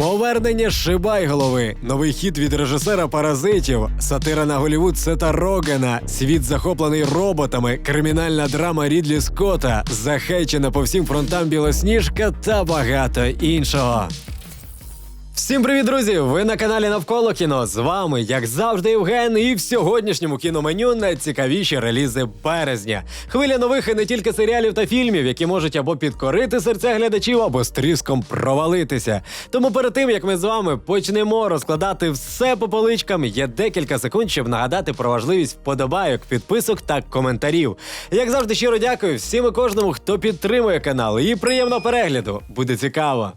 Повернення Шибайголови, новий хіт від режисера Паразитів, сатира на Голівуд Сета Рогена, світ захоплений роботами, кримінальна драма Рідлі Скотта, захечена по всім фронтам Білосніжка та багато іншого. Всім привіт, друзі! Ви на каналі Навколо кіно. З вами, як завжди, Євген, і в сьогоднішньому кіноменю найцікавіші релізи березня. Хвиля нових і не тільки серіалів та фільмів, які можуть або підкорити серця глядачів, або з тріском провалитися. Тому перед тим як ми з вами почнемо розкладати все по поличкам, є декілька секунд, щоб нагадати про важливість вподобайок, підписок та коментарів. Як завжди, щиро дякую всім і кожному, хто підтримує канал. І приємного перегляду! Буде цікаво.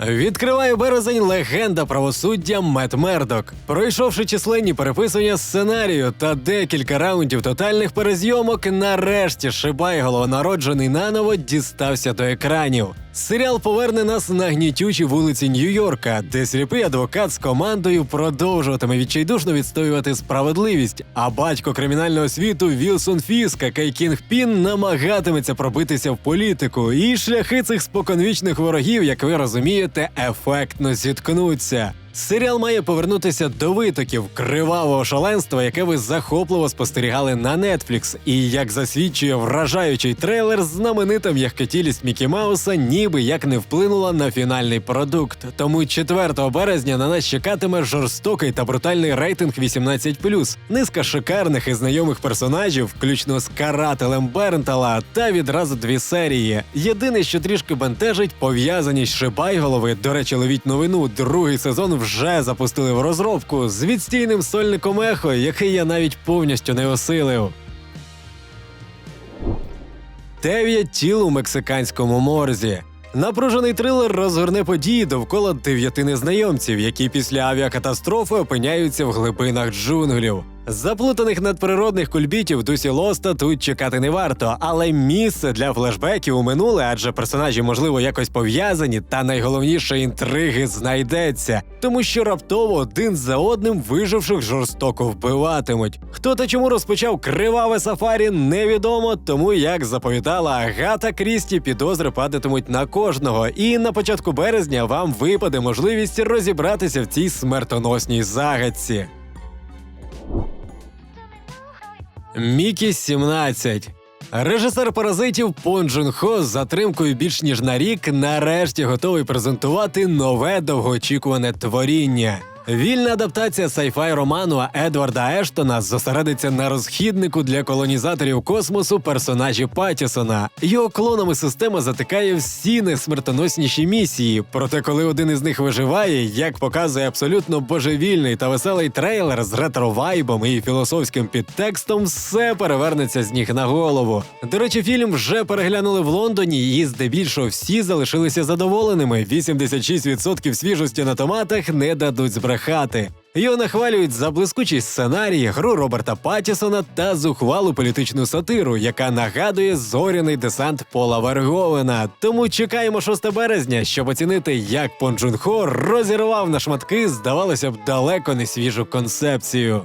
Відкриває березень легенда правосуддя Мет Мердок. Пройшовши численні переписування сценарію та декілька раундів тотальних перезйомок, нарешті Шибай, головонароджений наново, дістався до екранів. Серіал поверне нас на гнітючі вулиці Нью-Йорка, де сліпий адвокат з командою продовжуватиме відчайдушно відстоювати справедливість. А батько кримінального світу Вілсон Фіска який Кінг Пін, намагатиметься пробитися в політику. І шляхи цих споконвічних ворогів, як ви розумієте, ефектно зіткнуться. Серіал має повернутися до витоків кривавого шаленства, яке ви захопливо спостерігали на Netflix. І як засвідчує вражаючий трейлер, знаменита м'якотілість Мікі Мауса ніби як не вплинула на фінальний продукт. Тому 4 березня на нас чекатиме жорстокий та брутальний рейтинг 18+, низка шикарних і знайомих персонажів, включно з карателем Бернтала, та відразу дві серії. Єдине, що трішки бентежить, пов'язаність Шибайголови. До речі, ловіть новину. Другий сезон вже запустили в розробку з відстійним сольником ехо, який я навіть повністю не осилив. Дев'ять тіл у мексиканському морзі. Напружений трилер розгорне події довкола дев'яти незнайомців, які після авіакатастрофи опиняються в глибинах джунглів. Заплутаних надприродних кульбітів дусі Лоста тут чекати не варто, але місце для флешбеків у минуле, адже персонажі, можливо, якось пов'язані, та найголовніше інтриги знайдеться, тому що раптово один за одним виживших жорстоко вбиватимуть. Хто та чому розпочав криваве сафарі, невідомо, тому як заповідала Агата Крісті, підозри падатимуть на кожного. І на початку березня вам випаде можливість розібратися в цій смертоносній загадці. Мікі 17 Режисер паразитів Пон Джун Хо з затримкою більш ніж на рік нарешті готовий презентувати нове довгоочікуване творіння. Вільна адаптація сайфай роману Едварда Ештона зосередиться на розхіднику для колонізаторів космосу персонажі Патісона. Його клонами система затикає всі найсмертоносніші місії. Проте, коли один із них виживає, як показує абсолютно божевільний та веселий трейлер з ретро-вайбом і філософським підтекстом, все перевернеться з ніг на голову. До речі, фільм вже переглянули в Лондоні, і здебільшого всі залишилися задоволеними. 86% свіжості на томатах не дадуть збрехати. Його нахвалюють за блискучий сценарій, гру Роберта Паттісона та зухвалу політичну сатиру, яка нагадує зоряний десант Пола Верговена. Тому чекаємо 6 березня, щоб оцінити, як Пон Джун Хо розірвав на шматки, здавалося б, далеко не свіжу концепцію.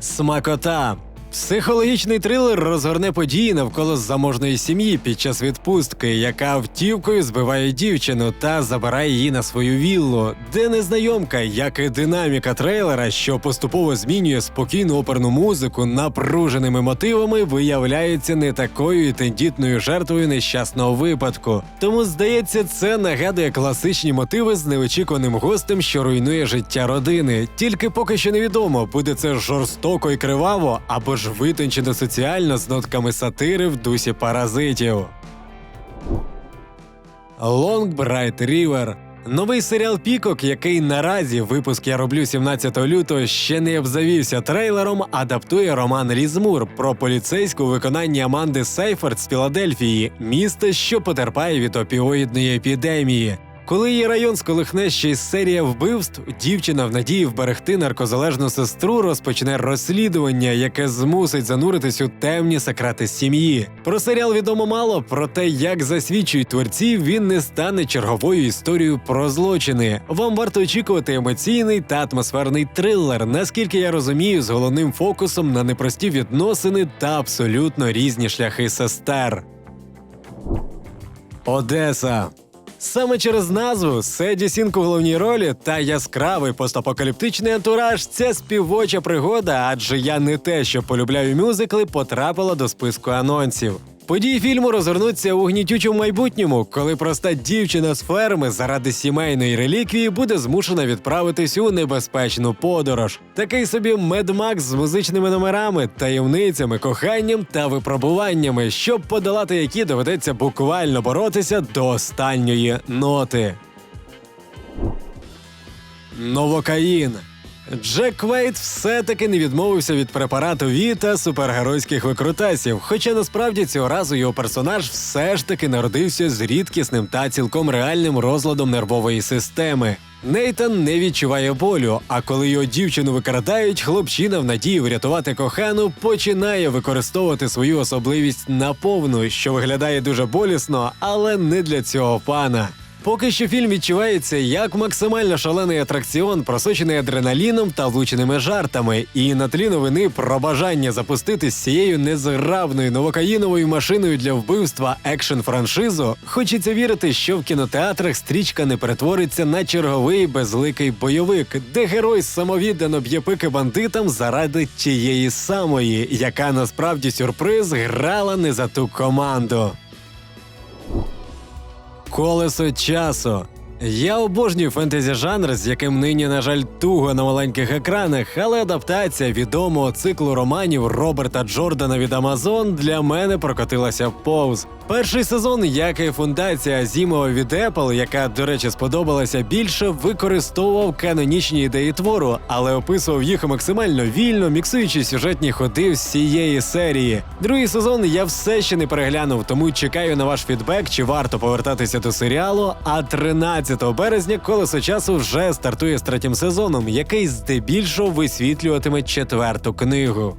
Смакота. Психологічний трилер розгорне події навколо заможної сім'ї під час відпустки, яка автівкою збиває дівчину та забирає її на свою віллу, де незнайомка, як і динаміка трейлера, що поступово змінює спокійну оперну музику напруженими мотивами, виявляється не такою і тендітною жертвою нещасного випадку. Тому здається, це нагадує класичні мотиви з неочікуваним гостем, що руйнує життя родини. Тільки поки що невідомо, буде це жорстоко і криваво або ж витончено соціально з нотками сатири в дусі паразитів. Long Bright River Новий серіал Пікок, який наразі випуск я роблю 17 лютого, ще не обзавівся трейлером, адаптує роман Лізмур про поліцейську у виконанні Аманди Сейфорд з Філадельфії, міста, що потерпає від опіоїдної епідемії. Коли її район сколихне ще й серія вбивств, дівчина в надії вберегти наркозалежну сестру розпочне розслідування, яке змусить зануритись у темні секрети сім'ї. Про серіал відомо мало, проте, як засвідчують творці, він не стане черговою історією про злочини. Вам варто очікувати емоційний та атмосферний трилер, наскільки я розумію, з головним фокусом на непрості відносини та абсолютно різні шляхи сестер. Одеса. Саме через назву Седі Сінк у головній ролі та яскравий постапокаліптичний антураж це співоча пригода, адже я не те, що полюбляю мюзикли, потрапила до списку анонсів. Події фільму розгорнуться у гнітючому майбутньому, коли проста дівчина з ферми заради сімейної реліквії буде змушена відправитись у небезпечну подорож. Такий собі медмакс з музичними номерами, таємницями, коханням та випробуваннями, щоб подолати які доведеться буквально боротися до останньої ноти. Новокаїн. Джек Квейт все-таки не відмовився від препарату Ві та супергеройських викрутасів, хоча насправді цього разу його персонаж все ж таки народився з рідкісним та цілком реальним розладом нервової системи. Нейтан не відчуває болю, а коли його дівчину викрадають, хлопчина в надії врятувати кохану починає використовувати свою особливість наповну, що виглядає дуже болісно, але не для цього пана. Поки що фільм відчувається як максимально шалений атракціон, просочений адреналіном та влученими жартами, і на тлі новини про бажання запустити з цією незграбною новокаїновою машиною для вбивства екшн франшизу, хочеться вірити, що в кінотеатрах стрічка не перетвориться на черговий безликий бойовик, де герой самовіддано б'є пики бандитам заради тієї самої, яка насправді сюрприз грала не за ту команду. Колесо часу. Я обожнюю фентезі жанр, з яким нині, на жаль, туго на маленьких екранах, але адаптація відомого циклу романів Роберта Джордана від Амазон для мене прокотилася повз. Перший сезон, як і фундація Азімова від Apple, яка, до речі, сподобалася більше, використовував канонічні ідеї твору, але описував їх максимально вільно, міксуючи сюжетні ходи всієї серії. Другий сезон я все ще не переглянув, тому чекаю на ваш фідбек, чи варто повертатися до серіалу. А 13 березня колесо часу вже стартує з третім сезоном, який здебільшого висвітлюватиме четверту книгу.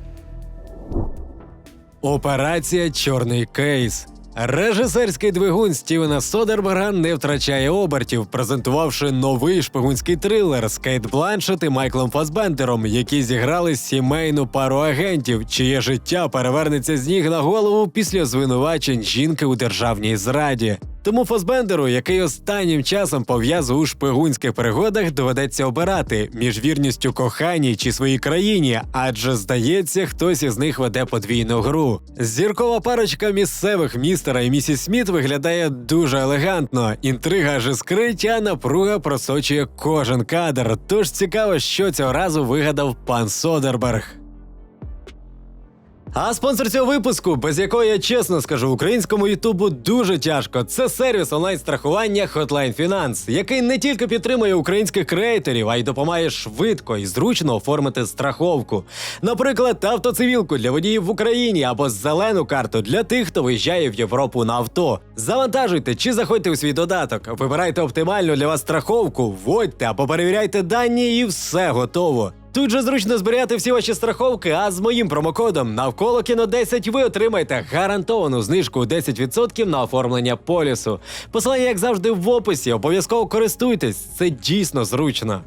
Операція Чорний кейс. Режисерський двигун Стівена Содерберга не втрачає обертів, презентувавши новий шпигунський трилер з Кейт Бланшет і Майклом Фасбендером, які зіграли сімейну пару агентів, чиє життя перевернеться з ніг на голову після звинувачень жінки у державній зраді. Тому Фасбендеру, який останнім часом пов'язує у шпигунських пригодах, доведеться обирати між вірністю коханій чи своїй країні, адже здається, хтось із них веде подвійну гру. Зіркова парочка місцевих містера і місіс Сміт виглядає дуже елегантно. Інтрига аж іскрить, а напруга просочує кожен кадр. Тож цікаво, що цього разу вигадав пан Содерберг. А спонсор цього випуску, без якого я чесно скажу, українському Ютубу дуже тяжко. Це сервіс онлайн-страхування Hotline Finance, який не тільки підтримує українських креаторів, а й допомагає швидко і зручно оформити страховку. Наприклад, автоцивілку для водіїв в Україні або зелену карту для тих, хто виїжджає в Європу на авто. Завантажуйте чи заходьте у свій додаток, вибирайте оптимальну для вас страховку, вводьте або перевіряйте дані, і все готово. Тут же зручно зберігати всі ваші страховки, а з моїм промокодом навколо кіно 10 ви отримаєте гарантовану знижку у 10% на оформлення полісу. Посилання, як завжди, в описі. Обов'язково користуйтесь, це дійсно зручно.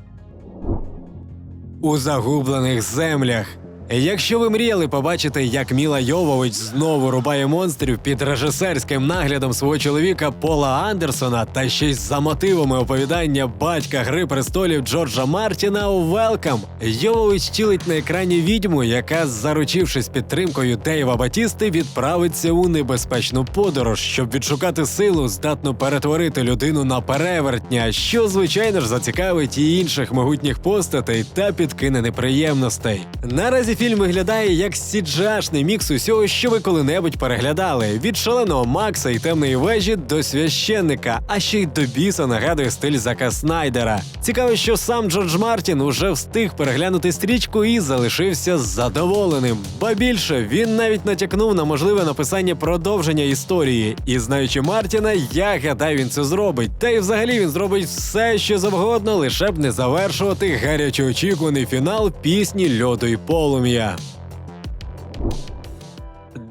У загублених землях. Якщо ви мріяли побачити, як Міла Йовович знову рубає монстрів під режисерським наглядом свого чоловіка Пола Андерсона та ще й за мотивами оповідання батька Гри престолів Джорджа Мартіна Велкам, Йовович тілить на екрані відьму, яка, заручившись підтримкою Дейва Батісти, відправиться у небезпечну подорож, щоб відшукати силу, здатну перетворити людину на перевертня, що звичайно ж зацікавить і інших могутніх постатей та підкине неприємностей. Наразі фільм виглядає як сіджашний мікс усього, що ви коли-небудь переглядали: від шаленого Макса і темної вежі до священника, а ще й до біса нагадує стиль Зака Снайдера. Цікаво, що сам Джордж Мартін уже встиг переглянути стрічку і залишився задоволеним. Ба більше він навіть натякнув на можливе написання продовження історії. І знаючи Мартіна, я гадаю, він це зробить. Та й взагалі він зробить все, що завгодно, лише б не завершувати гаряче очікуваний фінал пісні льоду і полум'я.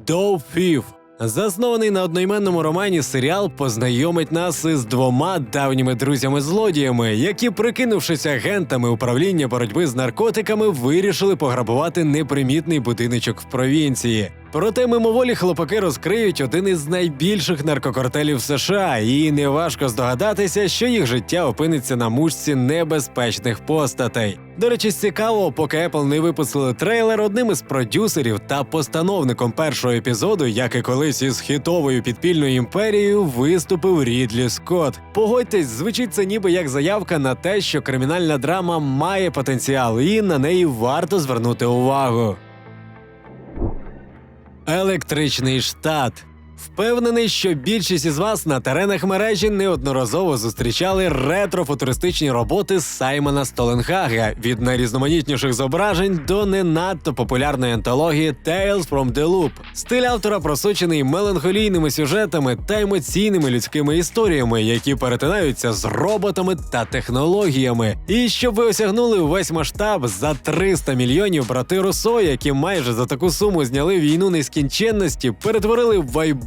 Доу Фіф. Заснований на одноіменному романі, серіал познайомить нас із двома давніми друзями-злодіями, які, прикинувшись агентами управління боротьби з наркотиками, вирішили пограбувати непримітний будиночок в провінції. Проте мимоволі хлопаки розкриють один із найбільших наркокартелів США, і неважко здогадатися, що їх життя опиниться на мушці небезпечних постатей. До речі, з цікавого, поки Apple не випустили трейлер, одним із продюсерів та постановником першого епізоду, як і колись із хітовою підпільною імперією, виступив Рідлі Скотт. Погодьтесь, звучить це ніби як заявка на те, що кримінальна драма має потенціал, і на неї варто звернути увагу. Електричний штат. Впевнений, що більшість із вас на теренах мережі неодноразово зустрічали ретро-футуристичні роботи Саймона Столенхага від найрізноманітніших зображень до не надто популярної антології Tales from the Loop. Стиль автора просочений меланхолійними сюжетами та емоційними людськими історіями, які перетинаються з роботами та технологіями. І щоб ви осягнули увесь масштаб за 300 мільйонів брати Руссо, які майже за таку суму зняли війну нескінченності, перетворили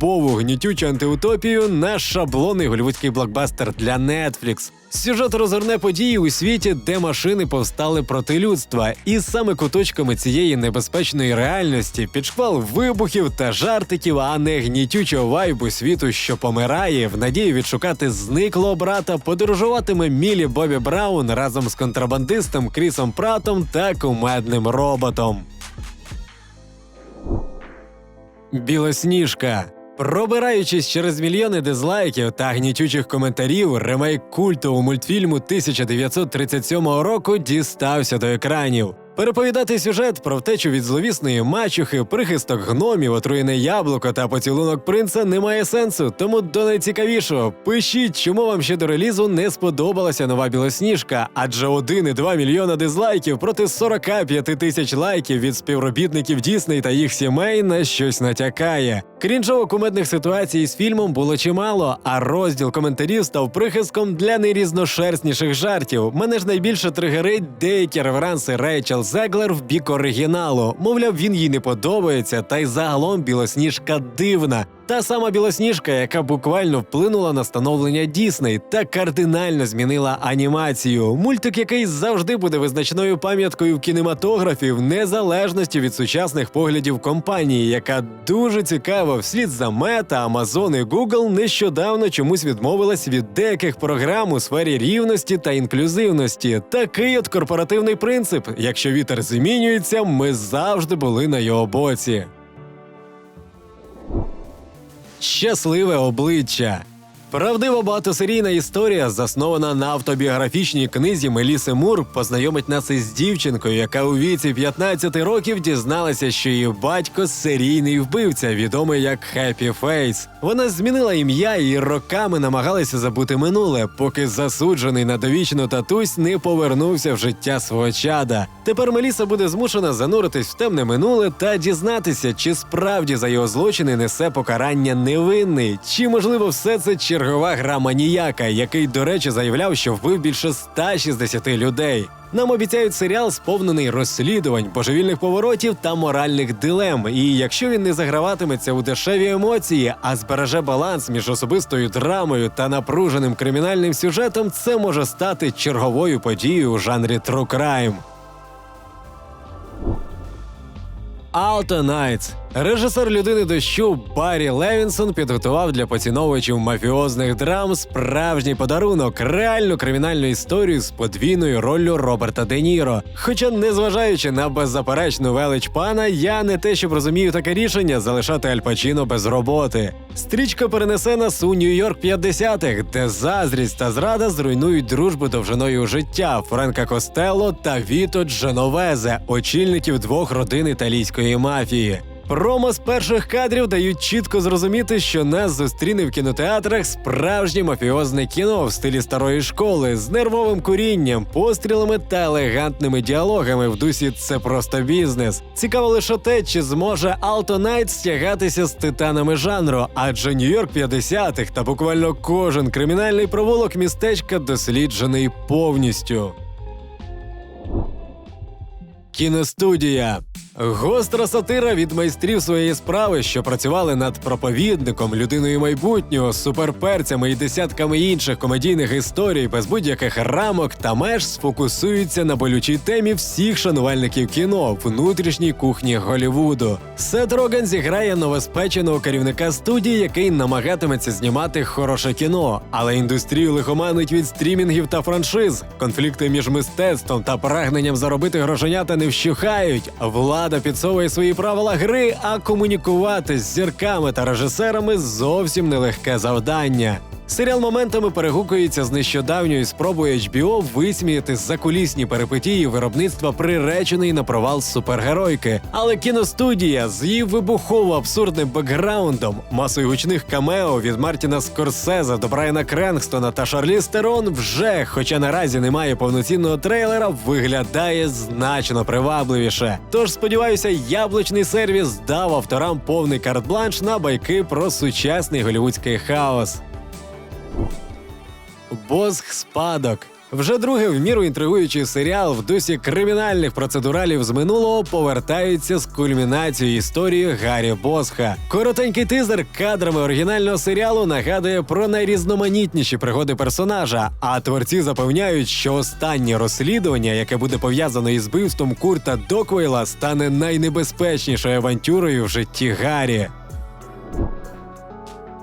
вайбову гнітючу антиутопію на шаблонний голівудський блокбастер для Netflix. Сюжет розгорне події у світі, де машини повстали проти людства, і саме куточками цієї небезпечної реальності під шквал вибухів та жартиків, а не гнітючого вайбу світу, що помирає, в надії відшукати зниклого брата, подорожуватиме Мілі Бобі Браун разом з контрабандистом Крісом Пратом та кумедним роботом. Білосніжка. Пробираючись через мільйони дизлайків та гнітючих коментарів, ремейк культового мультфільму 1937 року дістався до екранів. Переповідати сюжет про втечу від зловісної мачухи, прихисток гномів, отруєне яблуко та поцілунок принца немає сенсу, тому до найцікавішого пишіть, чому вам ще до релізу не сподобалася нова білосніжка, адже 1,2 мільйона дизлайків проти 45 тисяч лайків від співробітників Дісней та їх сімей на щось натякає. Крінжово кумедних ситуацій з фільмом було чимало, а розділ коментарів став прихистком для найрізношерстніших жартів. Мене ж найбільше тригерить деякі реверанси Рейчел Зеглер в бік оригіналу. Мовляв, він їй не подобається, та й загалом білосніжка дивна. Та сама білосніжка, яка буквально вплинула на становлення Дісней та кардинально змінила анімацію. Мультик, який завжди буде визначною пам'яткою в кінематографі, в незалежності від сучасних поглядів компанії, яка дуже цікаво вслід за Мета, Amazon і Google нещодавно чомусь відмовилась від деяких програм у сфері рівності та інклюзивності. Такий от корпоративний принцип: якщо вітер змінюється, ми завжди були на його боці. Щасливе обличчя. Правдиво багатосерійна історія, заснована на автобіографічній книзі Меліси Мур, познайомить нас із дівчинкою, яка у віці 15 років дізналася, що її батько серійний вбивця, відомий як Хеппі Фейс. Вона змінила ім'я і роками намагалася забути минуле, поки засуджений на довічну татусь не повернувся в життя свого чада. Тепер Меліса буде змушена зануритись в темне минуле та дізнатися, чи справді за його злочини несе покарання невинний, чи можливо все це чергова гра маніяка, який, до речі, заявляв, що вбив більше 160 людей. Нам обіцяють серіал, сповнений розслідувань, божевільних поворотів та моральних дилем. І якщо він не заграватиметься у дешеві емоції, а збереже баланс між особистою драмою та напруженим кримінальним сюжетом, це може стати черговою подією у жанрі True Crime. Alto Nights. Режисер людини дощу Баррі Левінсон підготував для поціновувачів мафіозних драм справжній подарунок, реальну кримінальну історію з подвійною роллю Роберта Де Ніро. Хоча, незважаючи на беззаперечну велич пана, я не те, щоб розумію таке рішення залишати Аль Пачіно без роботи. Стрічка перенесе нас у Нью-Йорк 50-х, де заздрість та зрада зруйнують дружбу довжиною життя Френка Костелло та Віто Дженовезе, очільників двох родин італійської мафії. Промо з перших кадрів дають чітко зрозуміти, що нас зустріне в кінотеатрах справжнє мафіозне кіно в стилі старої школи з нервовим курінням, пострілами та елегантними діалогами в дусі це просто бізнес. Цікаво лише те, чи зможе Alto Night стягатися з титанами жанру, адже Нью-Йорк 50-х та буквально кожен кримінальний провулок містечка досліджений повністю. Кіностудія Гостра сатира від майстрів своєї справи, що працювали над проповідником, людиною майбутнього, суперперцями і десятками інших комедійних історій без будь-яких рамок та меж сфокусуються на болючій темі всіх шанувальників кіно внутрішній кухні Голівуду. Сет Роген зіграє новоспеченого керівника студії, який намагатиметься знімати хороше кіно, але індустрію лихоманить від стрімінгів та франшиз. Конфлікти між мистецтвом та прагненням заробити грошенята не вщухають. Влада підсовує свої правила гри, а комунікувати з зірками та режисерами зовсім нелегке завдання. Серіал моментами перегукується з нещодавньою спробою HBO висміяти закулісні перипетії виробництва приреченої на провал супергеройки. Але кіностудія з її вибухово абсурдним бекграундом, масою гучних камео від Мартіна Скорсеза до Брайана Кренгстона та Шарлі Стерон вже, хоча наразі немає повноцінного трейлера, виглядає значно привабливіше. Тож сподіваюся, яблучний сервіс дав авторам повний карт-бланш на байки про сучасний голівудський хаос. Босх спадок. Вже друге в міру інтригуючий серіал в дусі кримінальних процедуралів з минулого повертається з кульмінацією історії Гаррі Босха. Коротенький тизер кадрами оригінального серіалу нагадує про найрізноманітніші пригоди персонажа. А творці запевняють, що останнє розслідування, яке буде пов'язано із вбивством Курта Доквейла, стане найнебезпечнішою авантюрою в житті Гаррі.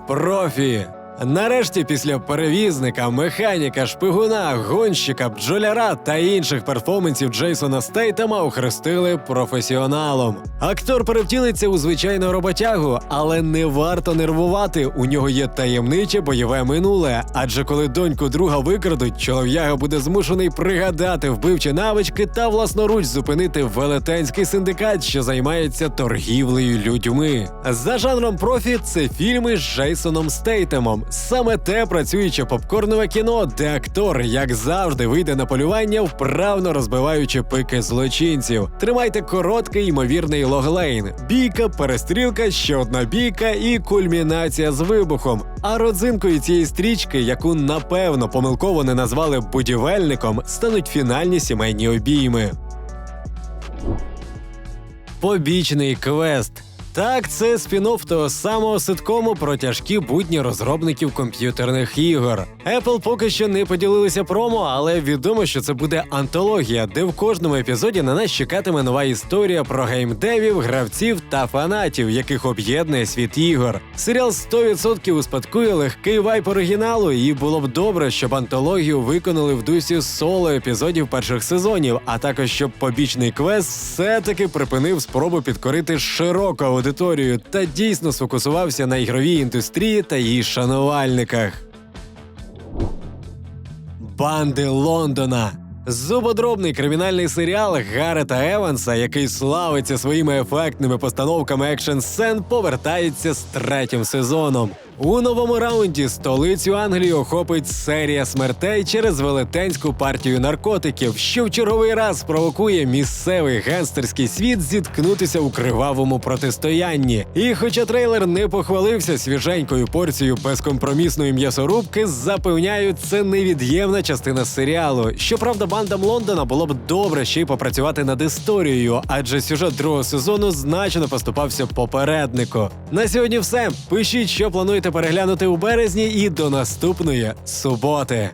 Профі. Нарешті, після перевізника, механіка, шпигуна, гонщика, бджоляра та інших перформансів Джейсона Стейтема охрестили професіоналом. Актор перевтілиться у звичайну роботягу, але не варто нервувати. У нього є таємниче бойове минуле. Адже коли доньку друга викрадуть, чолов'яга буде змушений пригадати вбивчі навички та власноруч зупинити велетенський синдикат, що займається торгівлею людьми. За жанром профі це фільми з Джейсоном Стейтемом. Саме те працююче попкорнове кіно, де актор, як завжди, вийде на полювання, вправно розбиваючи пики злочинців. Тримайте короткий ймовірний логлейн. Бійка, перестрілка, ще одна бійка і кульмінація з вибухом. А родзинкою цієї стрічки, яку напевно помилково не назвали будівельником, стануть фінальні сімейні обійми. Побічний квест. Так, це спін-офф того самого ситкому про тяжкі будні розробників комп'ютерних ігор. Apple поки що не поділилися промо, але відомо, що це буде антологія, де в кожному епізоді на нас чекатиме нова історія про геймдевів, гравців та фанатів, яких об'єднує світ ігор. Серіал 100% успадкує легкий вайп оригіналу, і було б добре, щоб антологію виконали в дусі соло епізодів перших сезонів, а також щоб побічний квест все-таки припинив спробу підкорити широку та дійсно сфокусувався на ігровій індустрії та її шанувальниках. Банди Лондона. Зубодробний кримінальний серіал Гарета Еванса, який славиться своїми ефектними постановками екшн сцен, повертається з третім сезоном. У новому раунді столицю Англії охопить серія смертей через велетенську партію наркотиків, що в черговий раз провокує місцевий гангстерський світ зіткнутися у кривавому протистоянні. І хоча трейлер не похвалився свіженькою порцією безкомпромісної м'ясорубки, запевняють, це невід'ємна частина серіалу. Щоправда, бандам Лондона було б добре ще й попрацювати над історією, адже сюжет другого сезону значно поступався попереднику. На сьогодні все. Пишіть, що плануєте переглянути у березні, і до наступної суботи.